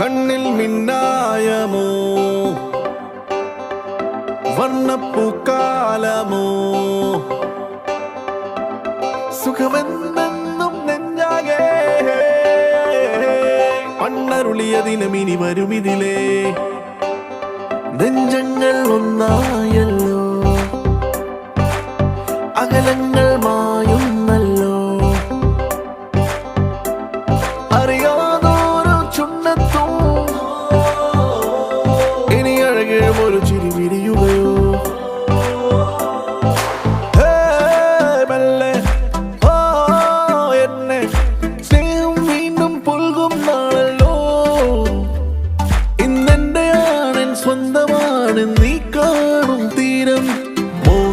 കണ്ണിൽ മിന്നായമോ? വർണപ്പൂക്കാലമോ സുഖമെന്നെന്നും നെഞ്ഞാകെ പണ്ടരുളിയ ദിനമിനി വരുമിതിലേ. നെഞ്ചങ്ങൾ ഒന്നാ എങ്ങും ഒരു ചിരി വിരിയുകയോ? സ്വന്തമാണ് നീ